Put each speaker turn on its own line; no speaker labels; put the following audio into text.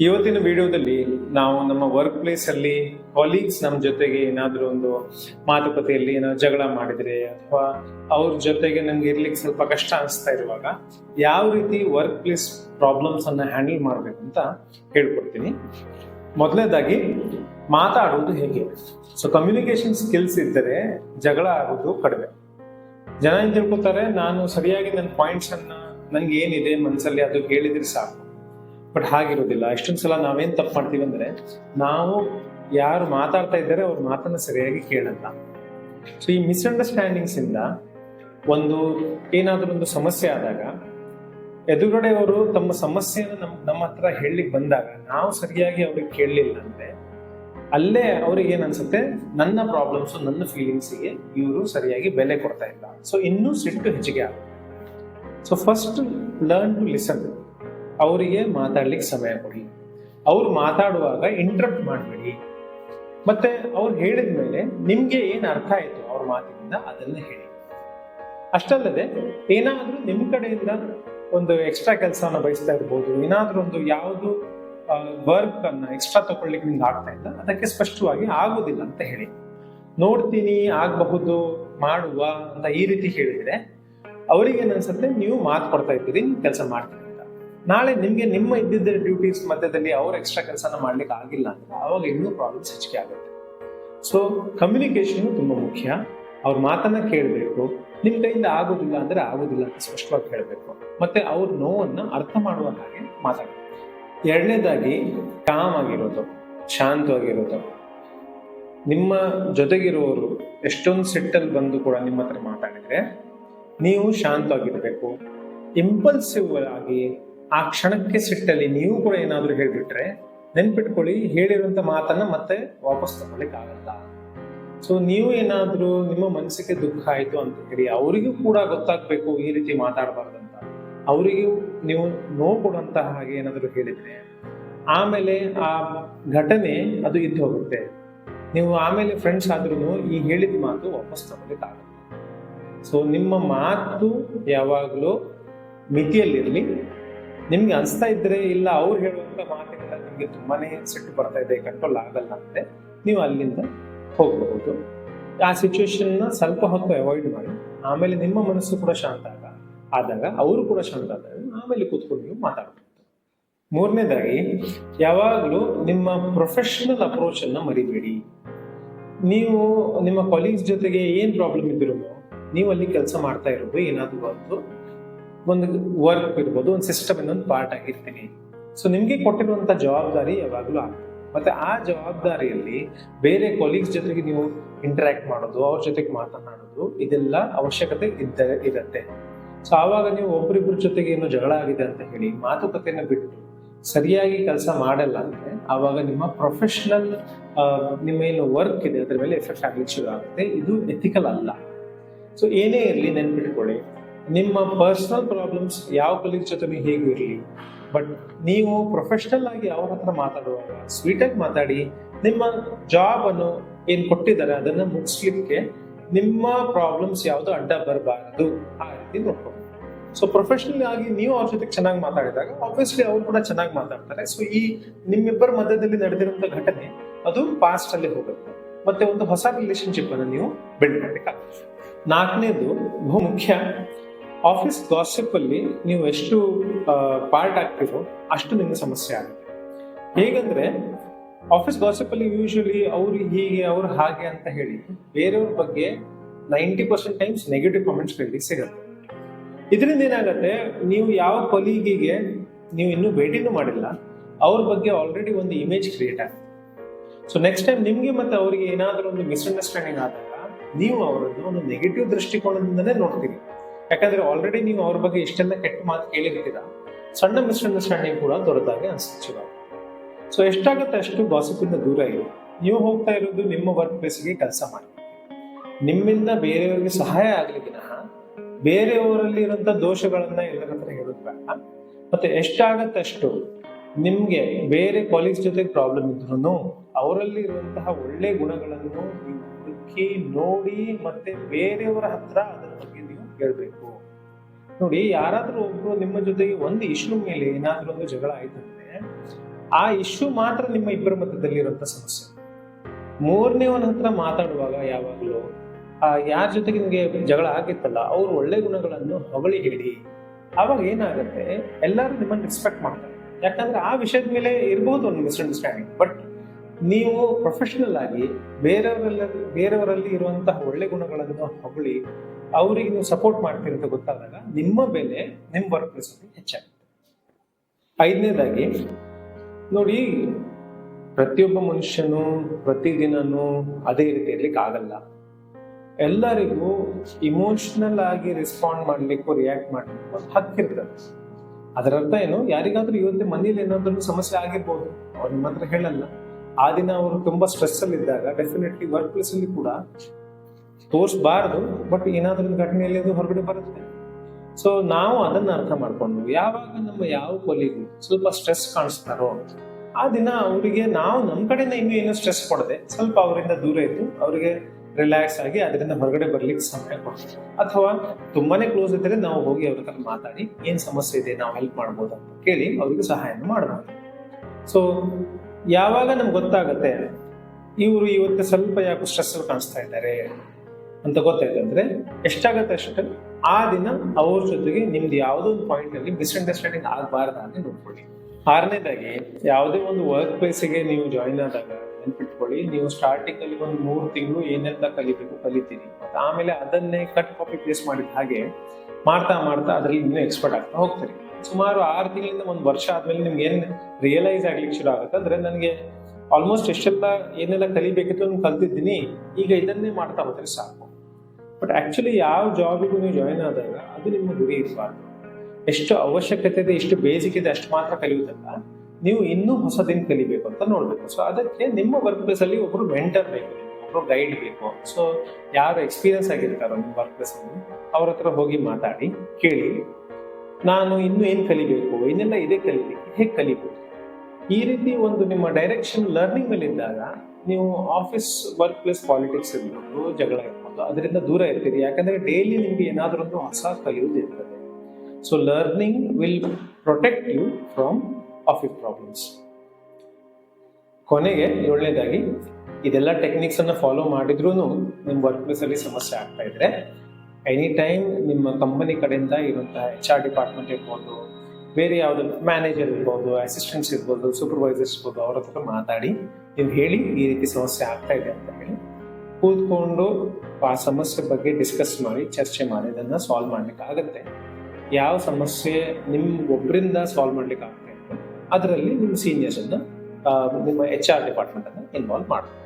ಇವತ್ತಿನ ವಿಡಿಯೋದಲ್ಲಿ ನಾವು ನಮ್ಮ ವರ್ಕ್ ಪ್ಲೇಸ್ ಅಲ್ಲಿ ಕಾಲೀಗ್ಸ್ ನಮ್ಮ ಜೊತೆಗೆ ಏನಾದ್ರೂ ಒಂದು ಮಾತುಕತೆಯಲ್ಲಿ ಏನೋ ಜಗಳ ಮಾಡಿದ್ರೆ ಅಥವಾ ಅವ್ರ ಜೊತೆಗೆ ನಮ್ಗೆ ಇರ್ಲಿಕ್ಕೆ ಸ್ವಲ್ಪ ಕಷ್ಟ ಅನಿಸ್ತಾ ಇರುವಾಗ ಯಾವ ರೀತಿ ವರ್ಕ್ ಪ್ಲೇಸ್ ಪ್ರಾಬ್ಲಮ್ಸ್ ಅನ್ನ ಹ್ಯಾಂಡಲ್ ಮಾಡ್ಬೇಕು ಅಂತ ಹೇಳ್ಕೊಡ್ತೀನಿ. ಮೊದಲನೇದಾಗಿ ಮಾತಾಡುವುದು ಹೇಗೆ? ಸೊ ಕಮ್ಯುನಿಕೇಶನ್ ಸ್ಕಿಲ್ಸ್ ಇದ್ದರೆ ಜಗಳ ಆಗೋದು ಕಡಿಮೆ. ಜನ ಏನ್ ತಿಳ್ಕೊತಾರೆ ನಾನು ಸರಿಯಾಗಿ ನನ್ನ ಪಾಯಿಂಟ್ಸ್ ಅನ್ನ ನನ್ಗೆ ಏನಿದೆ ಮನಸ್ಸಲ್ಲಿ ಅದು ಹೇಳಿದ್ರೆ ಸಾಕು. ಬಟ್ ಹಾಗಿರೋದಿಲ್ಲ ಎಷ್ಟೊಂದು ಸಲ ನಾವೇನ್ ತಪ್ಪು ಮಾಡ್ತೀವಿ ಅಂದ್ರೆ ನಾವು ಯಾರು ಮಾತಾಡ್ತಾ ಇದ್ದಾರೆ ಅವ್ರ ಮಾತನ್ನ ಸರಿಯಾಗಿ ಕೇಳಲ್ಲ. ಸೊ ಈ ಮಿಸ್ಅಂಡರ್ಸ್ಟ್ಯಾಂಡಿಂಗ್ಸ್ ಇಂದ ಒಂದು ಏನಾದ್ರೂ ಒಂದು ಸಮಸ್ಯೆ ಆದಾಗ ಎದುರುಗಡೆಯವರು ತಮ್ಮ ಸಮಸ್ಯೆಯನ್ನು ನಮ್, ನಮ್ಮ ಹತ್ರ ಹೇಳಲಿಕ್ಕೆ ಬಂದಾಗ ನಾವು ಸರಿಯಾಗಿ ಅವ್ರಿಗೆ ಕೇಳಲಿಲ್ಲ ಅಂದ್ರೆ ಅಲ್ಲೇ ಅವ್ರಿಗೆ ಏನ್ ಅನ್ಸುತ್ತೆ? ನನ್ನ ಪ್ರಾಬ್ಲಮ್ಸ್ ನನ್ನ ಫೀಲಿಂಗ್ಸಿಗೆ ಇವರು ಸರಿಯಾಗಿ ಬೆಲೆ ಕೊಡ್ತಾ ಇಲ್ಲ. ಸೊ ಇನ್ನೂ ಸಿಟ್ಟು ಹೆಚ್ಚಿಗೆ ಆಗುತ್ತೆ. So first learn to listen ಅವರಿಗೆ ಮಾತಾಡ್ಲಿಕ್ಕೆ ಸಮಯ ಕೊಡಿ. ಅವ್ರು ಮಾತಾಡುವಾಗ ಇಂಟ್ರಪ್ಟ್ ಮಾಡಬೇಡಿ. ಮತ್ತೆ ಅವ್ರು ಹೇಳಿದ ಮೇಲೆ ನಿಮ್ಗೆ ಏನ್ ಅರ್ಥ ಆಯ್ತು ಅವ್ರ ಮಾತಿನಿಂದ ಅದನ್ನ ಹೇಳಿ. ಅಷ್ಟಲ್ಲದೆ ಏನಾದ್ರೂ ನಿಮ್ ಕಡೆಯಿಂದ ಒಂದು ಎಕ್ಸ್ಟ್ರಾ ಕೆಲಸವನ್ನ ಬಯಸ್ತಾ ಇರ್ಬೋದು, ಏನಾದ್ರೂ ಒಂದು ಯಾವುದು ವರ್ಕ್ ಅನ್ನ ಎಕ್ಸ್ಟ್ರಾ ತಗೊಳ್ಳಿಕ್ಕೆ ನಿಮ್ಗೆ ಆಗ್ತಾ ಇಲ್ಲ, ಅದಕ್ಕೆ ಸ್ಪಷ್ಟವಾಗಿ ಆಗೋದಿಲ್ಲ ಅಂತ ಹೇಳಿ. ನೋಡ್ತೀನಿ, ಆಗಬಹುದು, ಮಾಡುವ ಅಂತ ಈ ರೀತಿ ಹೇಳಿದ್ರೆ, ಅವರಿಗೆ ಅನ್ಸುತ್ತೆ, ನೀವು ಮಾತು ಕೊಡ್ತಾ ಇದ್ದೀರಿ ಕೆಲಸ ಮಾಡ್ತೀರಿ. ನಾಳೆ ನಿಮ್ಗೆ ನಿಮ್ಮ ಇದ್ದಿದ್ದ ಡ್ಯೂಟೀಸ್ ಮಧ್ಯದಲ್ಲಿ ಅವ್ರ ಎಕ್ಸ್ಟ್ರಾ ಕೆಲಸನ ಮಾಡ್ಲಿಕ್ಕೆ ಆಗಿಲ್ಲ ಅಂದ್ರೆ ಅವಾಗ ಇನ್ನೂ ಪ್ರಾಬ್ಲಮ್ಸ್ ಹೆಚ್ಚಿಗೆ ಆಗುತ್ತೆ. ಸೊ ಕಮ್ಯುನಿಕೇಶನ್ ತುಂಬಾ ಮುಖ್ಯ. ಅವ್ರ ಮಾತನ್ನ ಕೇಳಬೇಕು. ನಿಮ್ ಕೈಯಿಂದ ಆಗೋದಿಲ್ಲ ಅಂದ್ರೆ ಆಗೋದಿಲ್ಲ ಅಂತ ಸ್ಪಷ್ಟವಾಗಿ ಹೇಳಬೇಕು. ಮತ್ತೆ ಅವ್ರ ನೋವನ್ನ ಅರ್ಥ ಮಾಡುವ ಹಾಗೆ ಮಾತಾಡಬೇಕು. ಎರಡನೇದಾಗಿ ಕಾಮ್ ಆಗಿರೋದು, ಶಾಂತವಾಗಿರೋದು. ನಿಮ್ಮ ಜೊತೆಗಿರುವವರು ಎಷ್ಟೊಂದು ಸೆಟ್ಟಲ್ಲಿ ಬಂದು ಕೂಡ ನಿಮ್ಮ ಹತ್ರ ಮಾತಾಡಿದ್ರೆ ನೀವು ಶಾಂತವಾಗಿರಬೇಕು. ಇಂಪಲ್ಸಿವ್ ಆಗಿ ಆ ಕ್ಷಣಕ್ಕೆ ಸಿಟ್ಟಲ್ಲಿ ನೀವು ಕೂಡ ಏನಾದರೂ ಹೇಳ್ಬಿಟ್ರೆ ನೆನ್ಪಿಟ್ಕೊಳ್ಳಿ, ಹೇಳಿರುವಂತ ಮಾತನ್ನ ಮತ್ತೆ ವಾಪಸ್ ತಗೊಳ್ಳಿಕ್ ಆಗಲ್ಲ ಸೊ ನೀವು ಏನಾದ್ರೂ ನಿಮ್ಮ ಮನಸ್ಸಿಗೆ ದುಃಖ ಆಯ್ತು ಅಂತ ಹೇಳಿ ಅವರಿಗೂ ಕೂಡ ಗೊತ್ತಾಗ್ಬೇಕು ಈ ರೀತಿ ಮಾತಾಡಬಾರ್ದಂತ ಅವರಿಗೂ ನೀವು ನೋವು ಕೊಡುವಂತಹ ಹಾಗೆ ಏನಾದರೂ ಹೇಳಿದ್ರೆ, ಆಮೇಲೆ ಆ ಘಟನೆ ಅದು ಇದ್ದು ಹೋಗುತ್ತೆ. ನೀವು ಆಮೇಲೆ ಫ್ರೆಂಡ್ಸ್ ಆದ್ರೂ ಈ ಹೇಳಿದ ಮಾತು ವಾಪಸ್ ತಗೊಳ್ಳಿಕ್ಕಾಗಲ್ಲ. ಸೊ ನಿಮ್ಮ ಮಾತು ಯಾವಾಗಲೂ ಮಿತಿಯಲ್ಲಿರಲಿ. ನಿಮ್ಗೆ ಅನಿಸ್ತಾ ಇದ್ರೆ ಇಲ್ಲ ಅವ್ರು ಹೇಳುವಂತ ಮಾತಿನಿಂದ ನಿಮ್ಗೆ ತುಂಬಾನೇ ಸಿಟ್ಟು ಬರ್ತಾ ಇದೆ ಕಂಟ್ರೋಲ್ ಆಗಲ್ಲ ಅಂದ್ರೆ ನೀವು ಅಲ್ಲಿಂದ ಹೋಗಬಹುದು. ಆ ಸಿಚುವೇಶನ್ನ ಸ್ವಲ್ಪ ಹೊತ್ತು ಅವಾಯ್ಡ್ ಮಾಡಿ. ಆಮೇಲೆ ನಿಮ್ಮ ಮನಸ್ಸು ಕೂಡ ಶಾಂತ ಆಗ. ಆದಾಗ ಅವರು ಕೂಡ ಶಾಂತ ಆದಾಗ ಆಮೇಲೆ ಕೂತ್ಕೊಂಡು ನೀವು ಮಾತಾಡಬಹುದು ಮೂರನೇದಾಗಿ, ಯಾವಾಗಲೂ ನಿಮ್ಮ ಪ್ರೊಫೆಷನಲ್ ಅಪ್ರೋಚ್ ಅನ್ನ ಮರಿಬೇಡಿ. ನೀವು ನಿಮ್ಮ ಕೊಲೀಗ್ಸ್ ಜೊತೆಗೆ ಏನ್ ಪ್ರಾಬ್ಲಮ್ ಇದ್ರು ನೀವು ಅಲ್ಲಿ ಕೆಲಸ ಮಾಡ್ತಾ ಇರೋದು ಏನಾದ್ರು ಒಂದು ಒಂದು ವರ್ಕ್ ಇರ್ಬೋದು, ಒಂದು ಸಿಸ್ಟಮ್ ಇನ್ನೊಂದು ಪಾರ್ಟ್ ಆಗಿರ್ತೀನಿ ಸೊ ನಿಮಗೆ ಕೊಟ್ಟಿರುವಂಥ ಜವಾಬ್ದಾರಿ ಯಾವಾಗಲೂ ಆಗ್ತದೆ. ಮತ್ತೆ ಆ ಜವಾಬ್ದಾರಿಯಲ್ಲಿ ಬೇರೆ ಕೊಲೀಗ್ಸ್ ಜೊತೆಗೆ ನೀವು ಇಂಟರಾಕ್ಟ್ ಮಾಡೋದು, ಅವ್ರ ಜೊತೆಗೆ ಮಾತನಾಡೋದು, ಇದೆಲ್ಲ ಅವಶ್ಯಕತೆ ಇದ್ದ, ಇರತ್ತೆ. ಸೊ ಆವಾಗ ನೀವು ಒಬ್ರಿಬ್ರ ಜೊತೆಗೆ ಏನು ಜಗಳ ಆಗಿದೆ ಅಂತ ಹೇಳಿ ಮಾತುಕತೆಯನ್ನು ಬಿಟ್ಟು ಸರಿಯಾಗಿ ಕೆಲಸ ಮಾಡಲ್ಲ ಅಂದ್ರೆ, ಆವಾಗ ನಿಮ್ಮ ಪ್ರೊಫೆಷನಲ್ ನಿಮ್ಮ ಏನು ವರ್ಕ್ ಇದೆ, ಅದ್ರ ಮೇಲೆ ಎಫೆಕ್ಟ್ ಆಗಲಿಕ್ಕೆ ಶುರು ಆಗುತ್ತೆ. ಇದು ಎಥಿಕಲ್ ಅಲ್ಲ. ಸೊ ಏನೇ ಇರಲಿ ನೆನ್ಪಿಟ್ಕೊಳ್ಳಿ. ನಿಮ್ಮ ಪರ್ಸನಲ್ ಪ್ರಾಬ್ಲಮ್ಸ್ ಯಾವ ಕಲೀಗ್ ಜೊತೆ ಹೇಗೂ ಇರಲಿ ಬಟ್ ನೀವು ಪ್ರೊಫೆಷನಲ್ ಆಗಿ ಅವ್ರ ಹತ್ರ ಮಾತಾಡುವಾಗ ಸ್ವೀಟಾಗಿ ಮಾತಾಡಿ, ನಿಮ್ಮ ಜಾಬ್ ಅನ್ನು ಏನ್ ಕೊಟ್ಟಿದ್ದಾರೆ ಅದನ್ನ ಮುಗಿಸ್ಲಿಕ್ಕೆ ನಿಮ್ಮ ಪ್ರಾಬ್ಲಮ್ಸ್ ಯಾವುದು ಅಡ್ಡ ಬರಬಾರದು. ಆ ರೀತಿ ನೋಡ್ಕೊಂಡು ಸೊ ಪ್ರೊಫೆಷನಲ್ ಆಗಿ ನೀವು ಅವ್ರ ಜೊತೆ ಚೆನ್ನಾಗಿ ಮಾತಾಡಿದಾಗ ಆಬ್ವಿಯಸ್ಲಿ ಅವ್ರು ಕೂಡ ಚೆನ್ನಾಗಿ ಮಾತಾಡ್ತಾರೆ. ಸೊ ಈ ನಿಮ್ಮಿಬ್ಬರ ಮಧ್ಯದಲ್ಲಿ ನಡೆದಿರುವಂತ ಘಟನೆ, ಅದು ಪಾಸ್ಟ್ ಅಲ್ಲಿ ಹೋಗುತ್ತೆ. ಮತ್ತೆ ಒಂದು ಹೊಸ ರಿಲೇಶನ್ಶಿಪ್ ಅನ್ನು ನೀವು ಬಿಲ್ಡ್ ಮಾಡಬೇಕಾಗ್ತದೆ ನಾಲ್ಕನೇದು ಬಹು ಮುಖ್ಯ ಆಫೀಸ್ ಗಾಸಿಪ್ ಅಲ್ಲಿ ನೀವು ಎಷ್ಟು ಪಾರ್ಟ್ ಆಗ್ತಿರೋ ಅಷ್ಟು ನಿಮ್ಗೆ ಸಮಸ್ಯೆ ಆಗುತ್ತೆ. ಹೇಗಂದ್ರೆ ಆಫೀಸ್ ಗಾಸಿಪ್ ಅಲ್ಲಿ ಯೂಶಲಿ ಅವ್ರು ಹೀಗೆ, ಅವ್ರು ಹಾಗೆ ಅಂತ ಹೇಳಿ ಬೇರೆಯವ್ರ ಬಗ್ಗೆ ninety percent times negative comments ಕೇಳಿ ಸಿಗುತ್ತೆ. ಇದರಿಂದ ಏನಾಗುತ್ತೆ, ನೀವು ಯಾವ ಕೊಲೀಗಿಗೆ ನೀವು ಇನ್ನೂ ಭೇಟಿನೂ ಮಾಡಿಲ್ಲ, ಅವ್ರ ಬಗ್ಗೆ ಆಲ್ರೆಡಿ ಒಂದು ಇಮೇಜ್ ಕ್ರಿಯೇಟ್ ಆಗುತ್ತೆ. ಸೊ ನೆಕ್ಸ್ಟ್ ಟೈಮ್ ನಿಮ್ಗೆ ಮತ್ತೆ ಅವರಿಗೆ ಏನಾದರೂ ಒಂದು ಮಿಸ್ಅಂಡರ್ಸ್ಟ್ಯಾಂಡಿಂಗ್ ಆದಾಗ, ನೀವು ಅವರನ್ನು ಒಂದು ನೆಗೆಟಿವ್ ದೃಷ್ಟಿಕೋನದಿಂದನೇ ನೋಡ್ತೀರಿ. ಯಾಕಂದ್ರೆ ಆಲ್ರೆಡಿ ನೀವು ಅವ್ರ ಬಗ್ಗೆ ಇಷ್ಟೆಲ್ಲ ಕೆಟ್ಟ ಮಾತು ಕೇಳಿರ್ತೀರ? ಸಣ್ಣ ಮಿಸ್ಅಂಡರ್ಸ್ಟ್ಯಾಂಡಿಂಗ್ ಕೂಡ ದೊರೆತಾಗೆ ಅನಿಸುತ್ತೆ ಸೊ ಎಷ್ಟಾಗುತ್ತೆ ಅಷ್ಟು ಗಾಸಿಪಿಂದ ದೂರ ಇರಿ. ನೀವು ಹೋಗ್ತಾ ಇರೋದು ನಿಮ್ಮ ವರ್ಕ್ ಪ್ಲೇಸ್ಗೆ ಕೆಲಸ ಮಾಡಿ. ನಿಮ್ಮಿಂದ ಬೇರೆಯವರಿಗೆ ಸಹಾಯ ಆಗ್ಲಿಕ್ಕೆ ಬೇರೆಯವರಲ್ಲಿ ಇರುವಂತ ದೋಷಗಳನ್ನ ಎಲ್ಲರ ಹತ್ರ ಹೇಳೋದು ಮತ್ತೆ ಎಷ್ಟಾಗತ್ತಷ್ಟು ನಿಮ್ಗೆ ಬೇರೆ ಕಾಲೇಜ್ ಜೊತೆ ಪ್ರಾಬ್ಲಮ್ ಇದ್ರು ಅವರಲ್ಲಿ ಇರುವಂತಹ ಒಳ್ಳೆ ಗುಣಗಳನ್ನು ಹುಡುಕಿ ನೋಡಿ ಮತ್ತೆ ಬೇರೆಯವರ ಹತ್ರ ಅದರ ಬಗ್ಗೆ ಹೇಳ್ಬೇಕು ನೋಡಿ, ಯಾರಾದ್ರೂ ಒಬ್ರು ನಿಮ್ಮ ಜೊತೆಗೆ ಒಂದು ಇಶ್ಯೂ ಮೇಲೆ ಏನಾದ್ರೂ ಒಂದು ಜಗಳ ಆಯ್ತಂದ್ರೆ ಆ ಇಶ್ಯೂ ಮಾತ್ರ ನಿಮ್ಮ ಇಬ್ಬರ ಮಧ್ಯದಲ್ಲಿ ಇರುವಂತ ಸಮಸ್ಯೆ. ಮೂರನೇವನ ಹತ್ರ ಮಾತಾಡುವಾಗ ಯಾವಾಗಲೂ, ಆ ಯಾರ ಜೊತೆಗೆ ನಿಮಗೆ ಜಗಳ ಆಗಿತ್ತಲ್ಲ, ಅವ್ರ ಒಳ್ಳೆ ಗುಣಗಳನ್ನು ಹೊಗಳಿ ಹೇಳಿ ಆವಾಗ ಏನಾಗುತ್ತೆ, ಎಲ್ಲರೂ ನಿಮ್ಮನ್ನು ರೆಸ್ಪೆಕ್ಟ್ ಮಾಡ್ತಾರೆ. ಯಾಕಂದ್ರೆ ಆ ವಿಷಯದ ಮೇಲೆ ಇರಬಹುದು ಒಂದು ಮಿಸ್ಅಂಡರ್ಸ್ಟ್ಯಾಂಡಿಂಗ್ ಬಟ್ ನೀವು ಪ್ರೊಫೆಷನಲ್ ಆಗಿ ಬೇರೆಯವರೆಲ್ಲ, ಬೇರೆಯವರಲ್ಲಿ ಇರುವಂತಹ ಒಳ್ಳೆ ಗುಣಗಳನ್ನು ಹೊಗಳಿ ಅವರಿಗೆ ನೀವು ಸಪೋರ್ಟ್ ಮಾಡ್ತೀರಿ ಅಂತ ಗೊತ್ತಾದಾಗ ನಿಮ್ಮ ಬೆಲೆ ನಿಮ್ಮ ವರ್ಕ್ ಪ್ಲೇಸ್ ಅಲ್ಲಿ ಹೆಚ್ಚಾಗುತ್ತೆ. ಐದನೇದಾಗಿ, ನೋಡಿ, ಪ್ರತಿಯೊಬ್ಬ ಮನುಷ್ಯನು ಪ್ರತಿದಿನನೂ ಅದೇ ರೀತಿ ಇರ್ಲಿಕ್ಕೆ ಆಗಲ್ಲ. ಎಲ್ಲರಿಗೂ ಇಮೋಷನಲ್ ಆಗಿ ರೆಸ್ಪಾಂಡ್ ಮಾಡ್ಲಿಕ್ಕೂ ರಿಯಾಕ್ಟ್ ಮಾಡ್ಲಿಕ್ಕೂ ಹಕ್ಕಿರ್ತದೆ ಅದರ ಅರ್ಥ ಏನು? ಯಾರಿಗಾದ್ರೂ ಇವತ್ತು ಮನೇಲಿ ಏನಾದ್ರೂ ಸಮಸ್ಯೆ ಆಗಿರ್ಬೋದು, ಅವ್ರು ನಿಮ್ಮ ಹೇಳಲ್ಲ. ಆ ದಿನ ಅವರು ತುಂಬಾ ಸ್ಟ್ರೆಸ್ ಅಲ್ಲಿ ಇದ್ದಾಗ ಡೆಫಿನೆಟ್ಲಿ ವರ್ಕ್ ಪ್ಲೇಸ್ ಅಲ್ಲಿ ಕೂಡ ತೋರಿಸಬಾರ್ದು ಬಟ್ ಏನಾದ್ರೂ ಘಟನೆಯಲ್ಲಿ ಅದು ಹೊರಗಡೆ ಬರುತ್ತೆ. ಸೊ ನಾವು ಅದನ್ನ ಅರ್ಥ ಮಾಡ್ಕೊಂಡು ಯಾವಾಗ ನಮ್ಮ ಯಾವ ಕೊಲಿಗೂ ಸ್ವಲ್ಪ ಸ್ಟ್ರೆಸ್ ಕಾಣಿಸ್ತಾರೋ, ಆ ದಿನ ಅವರಿಗೆ ನಾವು ನಮ್ಮ ಕಡೆಯಿಂದ ಇನ್ನೂ ಏನು ಸ್ಟ್ರೆಸ್ ಕೊಡದೆ ಸ್ವಲ್ಪ ಅವರಿಂದ ದೂರ ಇದ್ದು ಅವರಿಗೆ ರಿಲ್ಯಾಕ್ಸ್ ಆಗಿ ಅದರಿಂದ ಹೊರಗಡೆ ಬರ್ಲಿಕ್ಕೆ ಸಮಯ ಕೊಡ್ತೀವಿ. ಅಥವಾ ತುಂಬಾನೇ ಕ್ಲೋಸ್ ಇದ್ದರೆ ನಾವು ಹೋಗಿ ಅವ್ರ ಹತ್ರ ಮಾತಾಡಿ, ಏನ್ ಸಮಸ್ಯೆ ಇದೆ, ನಾವು ಹೆಲ್ಪ್ ಮಾಡ್ಬೋದು ಅಂತ ಕೇಳಿ ಅವ್ರಿಗೆ ಸಹಾಯ ಮಾಡಬಹುದು ಸೊ ಯಾವಾಗ ನಮ್ಗೆ ಗೊತ್ತಾಗುತ್ತೆ, ಇವರು ಇವತ್ತು ಸ್ವಲ್ಪ ಯಾಕೋ ಸ್ಟ್ರೆಸ್ ಕಾಣಿಸ್ತಾ ಇದ್ದಾರೆ ಅಂತ ಗೊತ್ತಾಯ್ತಂದ್ರೆ ಎಷ್ಟಾಗತ್ತೆ ಅಷ್ಟು? ಆ ದಿನ ಅವ್ರ ಜೊತೆಗೆ ನಿಮ್ದು ಯಾವುದೋ ಒಂದು ಪಾಯಿಂಟ್ ಅಲ್ಲಿ ಮಿಸ್ಅಂಡರ್ಸ್ಟ್ಯಾಂಡಿಂಗ್ ಅಂತ ನೋಡ್ಕೊಳ್ಳಿ. ಆರನೇದಾಗಿ ಯಾವುದೇ ಒಂದು ವರ್ಕ್ ಪ್ಲೇಸಿಗೆ ನೀವು ಜಾಯಿನ್ ಆದಾಗ ನೆನ್ಪಿಟ್ಕೊಳ್ಳಿ, ನೀವು ಸ್ಟಾರ್ಟಿಂಗ್ ಅಲ್ಲಿ ಒಂದು ಮೂರು ತಿಂಗಳು ಏನೆಲ್ಲ ಕಲಿಬೇಕು ಕಲಿತೀರಿ. ಮತ್ತೆ ಆಮೇಲೆ ಅದನ್ನೇ ಕಟ್ ಕಾಪಿ ಪ್ಲೇಸ್ ಮಾಡಿದ ಹಾಗೆ ಮಾಡ್ತಾ ಮಾಡ್ತಾ ಅದರಲ್ಲಿ ಇನ್ನೂ ಎಕ್ಸ್ಪರ್ಟ್ ಆಗ್ತಾ ಹೋಗ್ತೀರಿ. ಸುಮಾರು ಆರು ತಿಂಗಳಿಂದ ಒಂದು ವರ್ಷ ಆದ್ಮೇಲೆ ನಿಮ್ಗೆ ಏನ್ ರಿಯಲೈಸ್ ಆಗ್ಲಿಕ್ಕೆ ಶುರು ಆಗುತ್ತೆ? ಅಂದ್ರೆ ನನಗೆ ಆಲ್ಮೋಸ್ಟ್ ಎಷ್ಟೆಲ್ಲ ಏನೆಲ್ಲ ಕಲಿಬೇಕಿತ್ತು ಕಲ್ತಿದ್ದೀನಿ, ಈಗ ಇದನ್ನೇ ಮಾಡ್ತಾ ಹೋದ್ರೆ ಸಾಕು. ಬಟ್ ಆ್ಯಕ್ಚುಲಿ ಯಾವ ಜಾಬಿಗೂ ನೀವು ಜಾಯಿನ್ ಆದಾಗ ಅದು ನಿಮ್ಮ ಗುರಿ ಇರಬಾರ್ದು. ಎಷ್ಟು ಅವಶ್ಯಕತೆ ಇದೆ ಎಷ್ಟು ಬೇಸಿಕ್ ಇದೆ, ಅಷ್ಟು ಮಾತ್ರ ಕಲಿಯುವುದಲ್ಲ, ನೀವು ಇನ್ನೂ ಹೊಸದೇನು ಕಲಿಬೇಕು ಅಂತ ನೋಡಬೇಕು. ಸೊ ಅದಕ್ಕೆ ನಿಮ್ಮ ವರ್ಕ್ ಪ್ಲೇಸ್ ಅಲ್ಲಿ ಒಬ್ರು ಮೆಂಟರ್ ಬೇಕು, ಒಬ್ರು ಗೈಡ್ ಬೇಕು. ಸೊ ಯಾರು ಎಕ್ಸ್ಪೀರಿಯನ್ಸ್ ಆಗಿರ್ತಾರೋ ನಿಮ್ಮ ವರ್ಕ್ ಪ್ಲೇಸ್ ಅಲ್ಲಿ, ಅವ್ರ ಹತ್ರ ಹೋಗಿ ಮಾತಾಡಿ, ಕೇಳಿ, ನಾನು ಇನ್ನೂ ಏನು ಕಲಿಬೇಕು, ಇನ್ನೆಲ್ಲ ಇದೇ ಕಲಿಬೇಕು ಹೇಗೆ ಕಲಿಬೇಕು ಈ ರೀತಿ ಒಂದು ನಿಮ್ಮ ಡೈರೆಕ್ಷನ್ ಲರ್ನಿಂಗ್ ಮೇಲೆ ಇದ್ದಾಗ ನೀವು ಆಫೀಸ್ ವರ್ಕ್ ಪ್ಲೇಸ್ ಪಾಲಿಟಿಕ್ಸ್ ಇರ್ಬೋದು, ಜಗಳ ಇರ್ಬೋದು ಅದರಿಂದ ದೂರ ಇರ್ತೀರಿ. ಯಾಕಂದ್ರೆ ಡೈಲಿ ನಿಮ್ಗೆ ಏನಾದರೂ ಒಂದು ಹೊಸ ಕಲಿಯೋದು ಇರ್ತದೆ. So learning will protect you from office problems ಕೊನೆಗೆ ಏಳನೇದಾಗಿ, ಇದೆಲ್ಲ ಟೆಕ್ನಿಕ್ಸ್ ಅನ್ನ ಫಾಲೋ ಮಾಡಿದ್ರೂ ನಿಮ್ಮ ವರ್ಕ್ ಪ್ಲೇಸ್ ಅಲ್ಲಿ ಸಮಸ್ಯೆ ಆಗ್ತಾ ಇದ್ರೆ ಎನಿ ಟೈಮ್ ನಿಮ್ಮ ಕಂಪನಿ ಕಡೆಯಿಂದ ಇರುವಂತಹ ಎಚ್ ಆರ್ ಡಿಪಾರ್ಟ್ಮೆಂಟ್ ಇರ್ಬೋದು, ಬೇರೆ ಯಾವ್ದು ಮ್ಯಾನೇಜರ್ ಇರ್ಬೋದು ಅಸಿಸ್ಟೆಂಟ್ಸ್ ಇರ್ಬೋದು ಸೂಪರ್ವೈಸರ್ಸ್ ಇರ್ಬೋದು, ಅವ್ರ ಹತ್ರ ಮಾತಾಡಿ, ನೀವು ಹೇಳಿ ಈ ರೀತಿ ಸಮಸ್ಯೆ ಆಗ್ತಾ ಇದೆ ಅಂತ ಹೇಳಿ ಕೂತ್ಕೊಂಡು ಆ ಸಮಸ್ಯೆ ಬಗ್ಗೆ ಡಿಸ್ಕಸ್ ಮಾಡಿ, ಚರ್ಚೆ ಮಾಡಿ ಅದನ್ನ ಸಾಲ್ವ್ ಮಾಡ್ಲಿಕ್ಕೆ ಆಗುತ್ತೆ ಯಾವ ಸಮಸ್ಯೆ ನಿಮ್ ಒಬ್ಬರಿಂದ ಸಾಲ್ವ್ ಮಾಡ್ಲಿಕ್ಕೆ ಆಗುತ್ತೆ ಅದರಲ್ಲಿ ನಿಮ್ಮ ಸೀನಿಯರ್ಸ್ ಅನ್ನ ನಿಮ್ಮ ಎಚ್ ಆರ್ ಡಿಪಾರ್ಟ್ಮೆಂಟ್ ಅನ್ನ ಇನ್ವಾಲ್ವ್ ಮಾಡ್ತಾರೆ